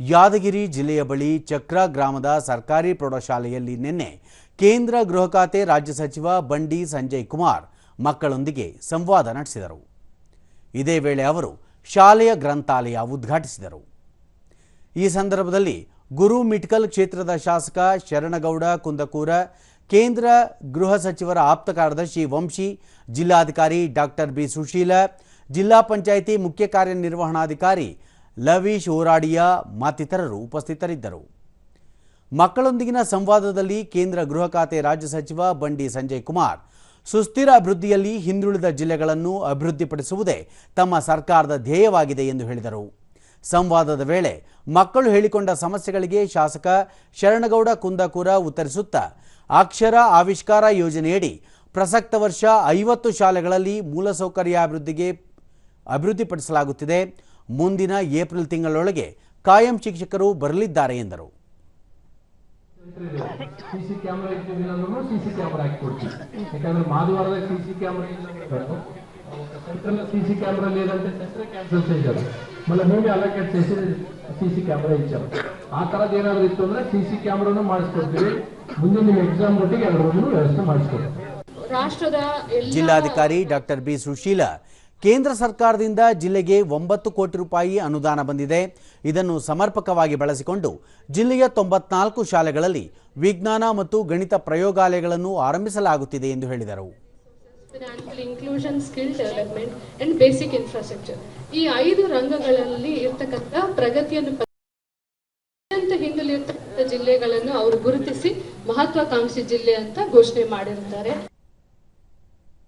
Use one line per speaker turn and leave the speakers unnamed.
ಯಾದಗಿರಿ ಜಿಲ್ಲೆಯ ಬಳಿ ಚಕ್ರ ಗ್ರಾಮದ ಸರ್ಕಾರಿ ಪ್ರೌಢಶಾಲೆಯಲ್ಲಿ ನಿನ್ನೆ ಕೇಂದ್ರ ಗೃಹ ಖಾತೆ ರಾಜ್ಯ ಸಚಿವ ಬಂಡಿ ಸಂಜಯ್ ಕುಮಾರ್ ಮಕ್ಕಳೊಂದಿಗೆ ಸಂವಾದ ನಡೆಸಿದರು. ಇದೇ ವೇಳೆ ಅವರು ಶಾಲೆಯ ಗ್ರಂಥಾಲಯ ಉದ್ಘಾಟಿಸಿದರು. ಈ ಸಂದರ್ಭದಲ್ಲಿ ಗುರು ಮಿಟ್ಕಲ್ ಕ್ಷೇತ್ರದ ಶಾಸಕ ಶರಣಗೌಡ ಕುಂದಕೂರ, ಕೇಂದ್ರ ಗೃಹ ಸಚಿವರ ಆಪ್ತ ಕಾರ್ಯದರ್ಶಿ ವಂಶಿ, ಜಿಲ್ಲಾಧಿಕಾರಿ ಡಾಕ್ಟರ್ ಬಿ ಸುಶೀಲ, ಜಿಲ್ಲಾ ಪಂಚಾಯಿತಿ ಮುಖ್ಯ ಕಾರ್ಯನಿರ್ವಹಣಾಧಿಕಾರಿ ಲವೀಶ್ ಓರಾಡಿಯಾ ಮತ್ತಿತರರು ಉಪಸ್ಥಿತರಿದ್ದರು. ಮಕ್ಕಳೊಂದಿಗಿನ ಸಂವಾದದಲ್ಲಿ ಕೇಂದ್ರ ಗೃಹ ಖಾತೆ ರಾಜ್ಯ ಸಚಿವ ಬಂಡಿ ಸಂಜಯ್ ಕುಮಾರ್, ಸುಸ್ಥಿರ ಅಭಿವೃದ್ಧಿಯಲ್ಲಿ ಹಿಂದುಳಿದ ಜಿಲ್ಲೆಗಳನ್ನು ಅಭಿವೃದ್ಧಿಪಡಿಸುವುದೇ ತಮ್ಮ ಸರ್ಕಾರದ ಧ್ಯೇಯವಾಗಿದೆ ಎಂದು ಹೇಳಿದರು. ಸಂವಾದದ ವೇಳೆ ಮಕ್ಕಳು ಹೇಳಿಕೊಂಡ ಸಮಸ್ಯೆಗಳಿಗೆ ಶಾಸಕ ಶರಣಗೌಡ ಕುಂದಕೂರ ಉತ್ತರಿಸುತ್ತಾ, ಅಕ್ಷರ ಆವಿಷ್ಕಾರ ಯೋಜನೆಯಡಿ ಪ್ರಸಕ್ತ ವರ್ಷ ಐವತ್ತು ಶಾಲೆಗಳಲ್ಲಿ ಮೂಲಸೌಕರ್ಯ ಅಭಿವೃದ್ಧಿಗೆ ಅಭಿವೃದ್ಧಿಪಡಿಸಲಾಗುತ್ತಿದೆ. ಮುಂದಿನ ಏಪ್ರಿಲ್ ತಿಂಗಳೊಳಗೆ ಕಾಯಂ ಶಿಕ್ಷಕರು ಬರಲಿದ್ದಾರೆ ಎಂದರು.
ಸಿಸಿ ಕ್ಯಾಮ್ರಾ ಇಟ್ಟಿದ್ದೀನಿ ಅಂದ್ರೂ ಸಿಸಿ ಕ್ಯಾಮ್ರಾ ಹಾಕಿಕೊಡ್ತೀವಿ ಯಾಕಂದ್ರೆ ಮಾಧವಾರದ ಸಿಸಿ ಕ್ಯಾಮ್ರಾ ಇಲ್ಲ సెంట్రల్ సీసీ కెమెరా లేదంటే సెంటర్ క్యాన్సిల్ చేశారు మళ్ళీ మేమే అలొకేట్ చేసి సీసీ కెమెరా ఇచ్చారు ఆ తర్వాత ఏనాದ್ರು ఇತ್ತು ಅಂದ್ರೆ సీసీ ಕ್ಯಾಮ್ರಾನು ಮಾಡಿಸ್ಕೊಡ್ತೀವಿ. ಮುಂದಿನ ನೀವು ಎಕ್ಸಾಮ್ ಒಟ್ಟಿಗೆ ಎರಡು ವ್ಯವಸ್ಥೆ ಮಾಡಿಸ್ಕೊಡ್ತೀವಿ.
ಜಿಲ್ಲಾಧಿಕಾರಿ ಡಾಕ್ಟರ್ ಬಿ ಸುಶೀಲಾ ಕೇಂದ್ರ ಸರ್ಕಾರದಿಂದ ಜಿಲ್ಲೆಗೆ ಒಂಬತ್ತು ಕೋಟಿ ರೂಪಾಯಿ ಅನುದಾನ ಬಂದಿದೆ. ಇದನ್ನು ಸಮರ್ಪಕವಾಗಿ ಬಳಸಿಕೊಂಡು ಜಿಲ್ಲೆಯ ತೊಂಬತ್ನಾಲ್ಕು ಶಾಲೆಗಳಲ್ಲಿ ವಿಜ್ಞಾನ ಮತ್ತು ಗಣಿತ ಪ್ರಯೋಗಾಲಯಗಳನ್ನು ಆರಂಭಿಸಲಾಗುತ್ತಿದೆ ಎಂದು ಹೇಳಿದರು.
Inclusion skill development and basic infrastructure ಈ ಐದು ರಂಗಗಳಲ್ಲಿ ಇರ್ತಕ್ಕಂಥ ಪ್ರಗತಿಯನ್ನು ಅತ್ಯಂತ ಹಿಂದುಳಿರ್ತಕ್ಕಂಥ ಜಿಲ್ಲೆಗಳನ್ನು ಅವರು ಗುರುತಿಸಿ ಮಹತ್ವಾಕಾಂಕ್ಷಿ ಜಿಲ್ಲೆ ಅಂತ ಘೋಷಣೆ ಮಾಡಿರ್ತಾರೆ